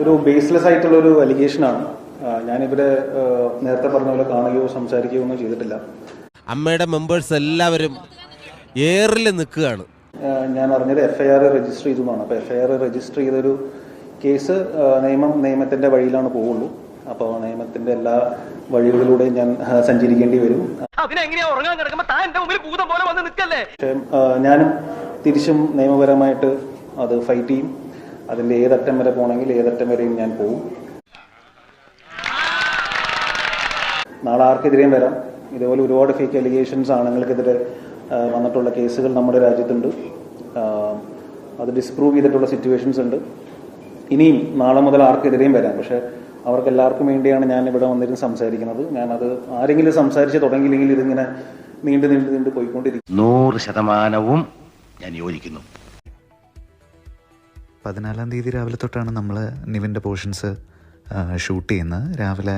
ഒരു ബേസ്ലെസ് ആയിട്ടുള്ള ഒരു അലിഗേഷനാണ് ഞാനിവരെ ആ, നേരത്തെ പറഞ്ഞ പോലെ കാണുകയോ സംസാരിക്കുകയോ ഒന്നും ചെയ്തിട്ടില്ല. അമ്മയുടെ മെമ്പേഴ്സ് എല്ലാവരും ഏറിൽ നിൽക്കുകയാണ്. ഞാൻ അറിഞ്ഞത് എഫ് ഐ ആർ രജിസ്റ്റർ ചെയ്തു എന്നാണ് അപ്പോൾ എഫ് ഐ ആർ രജിസ്റ്റർ ചെയ്തൊരു കേസ് നിയമം നിയമത്തിന്റെ വഴിയിലാണ് പോവുള്ളൂ. അപ്പോൾ നിയമത്തിന്റെ എല്ലാ വഴികളിലൂടെയും ഞാൻ സഞ്ചരിക്കേണ്ടി വരും. അതിനെങ്ങനെയാ ഉറങ്ങാൻ കിടക്കുമ്പോ എന്റെ മുമ്പിൽ ഭൂതം പോലെ വന്ന് നിൽക്കല്ലേ? പക്ഷേ ഞാനും തിരിച്ചും നിയമപരമായിട്ട് അത് ഫൈറ്റ് ചെയ്യും. അതിന്റെ ഏതറ്റം വരെ പോകണമെങ്കിൽ ഏതറ്റം വരെയും ഞാൻ പോകും നാളെ ആർക്കെതിരെയും വരാം. ഇതുപോലെ ഒരുപാട് ഫേക്ക് അലിഗേഷൻസ് ആണുങ്ങൾക്കെതിരെ വന്നിട്ടുള്ള കേസുകൾ നമ്മുടെ രാജ്യത്തുണ്ട്. അത് ഡിസ്പ്രൂവ് ചെയ്തിട്ടുള്ള സിറ്റുവേഷൻസ് ഉണ്ട്. ഇനിയും നാളെ മുതൽ ആർക്കെതിരെയും വരാം. പക്ഷെ അവർക്ക് എല്ലാവർക്കും വേണ്ടിയാണ് ഞാൻ ഇവിടെ വന്നിരുന്ന് സംസാരിക്കുന്നത്. ഞാനത് ആരെങ്കിലും സംസാരിച്ച് തുടങ്ങിയില്ലെങ്കിൽ ഇതിങ്ങനെ നീണ്ടു നീണ്ടു നീണ്ടു പോയിക്കൊണ്ടിരിക്കും. നൂറ് ശതമാനവും ഞാൻ യോജിക്കുന്നു. പതിനാലാം തീയതി രാവിലെ തൊട്ടാണ് നമ്മൾ നിവിന്റെ പോർഷൻസ് ഷൂട്ട് ചെയ്യുന്നത്. രാവിലെ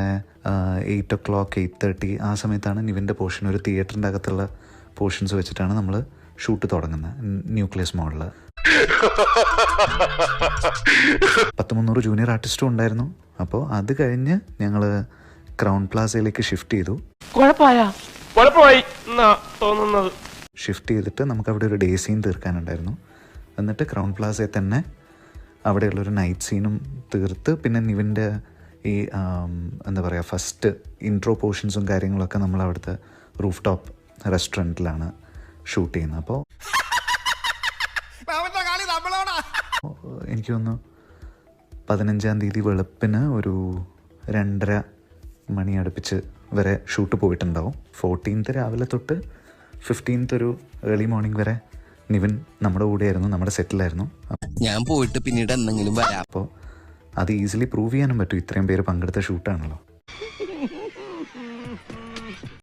eight o'clock eight thirty ആ സമയത്താണ് നിവിന്റെ പോർഷൻ ഒരു തിയേറ്ററിന്റെ അകത്തുള്ള പോർഷൻസ് വെച്ചിട്ടാണ് നമ്മൾ ഷൂട്ട് തുടങ്ങുന്നത്. ന്യൂക്ലിയസ് മോഡൽ പത്ത് മുന്നൂറ് ജൂനിയർ ആർട്ടിസ്റ്റും ഉണ്ടായിരുന്നു. അപ്പോൾ അത് കഴിഞ്ഞ് ഞങ്ങൾ ക്രൗൺ പ്ലാസയിലേക്ക് ഷിഫ്റ്റ് ചെയ്തു. ഷിഫ്റ്റ് ചെയ്തിട്ട് നമുക്ക് അവിടെ ഒരു ഡേ സീൻ തീർക്കാനുണ്ടായിരുന്നു. എന്നിട്ട് ക്രൗൺ പ്ലാസയിൽ തന്നെ അവിടെയുള്ളൊരു നൈറ്റ് സീനും തീർത്ത് പിന്നെ നിവിന്റെ ഈ എന്താ പറയുക ഫസ്റ്റ് ഇൻട്രോ പോർഷൻസും കാര്യങ്ങളൊക്കെ നമ്മൾ അവിടുത്തെ റൂഫ് ടോപ്പ് റെസ്റ്റോറന്റിലാണ് ഷൂട്ട് ചെയ്യുന്നത് അപ്പോൾ എനിക്ക് തോന്നുന്നു പതിനഞ്ചാം തീയതി വെളുപ്പിന് ഒരു രണ്ടര മണി അടുപ്പിച്ച് വരെ ഷൂട്ട് പോയിട്ടുണ്ടാവും. ഫോർട്ടീൻത്ത് രാവിലെ തൊട്ട് ഫിഫ്റ്റീൻത്ത് ഒരു ഏർലി മോർണിംഗ് വരെ നിവിൻ നമ്മുടെ കൂടെയായിരുന്നു നമ്മുടെ സെറ്റിലായിരുന്നു. ഞാൻ പോയിട്ട് പിന്നീട് എന്തെങ്കിലും വരാം. അപ്പോൾ അത് ഈസിലി പ്രൂവ് ചെയ്യാനും പറ്റും. ഇത്രയും പേര് പങ്കെടുത്ത ഷൂട്ടാണല്ലോ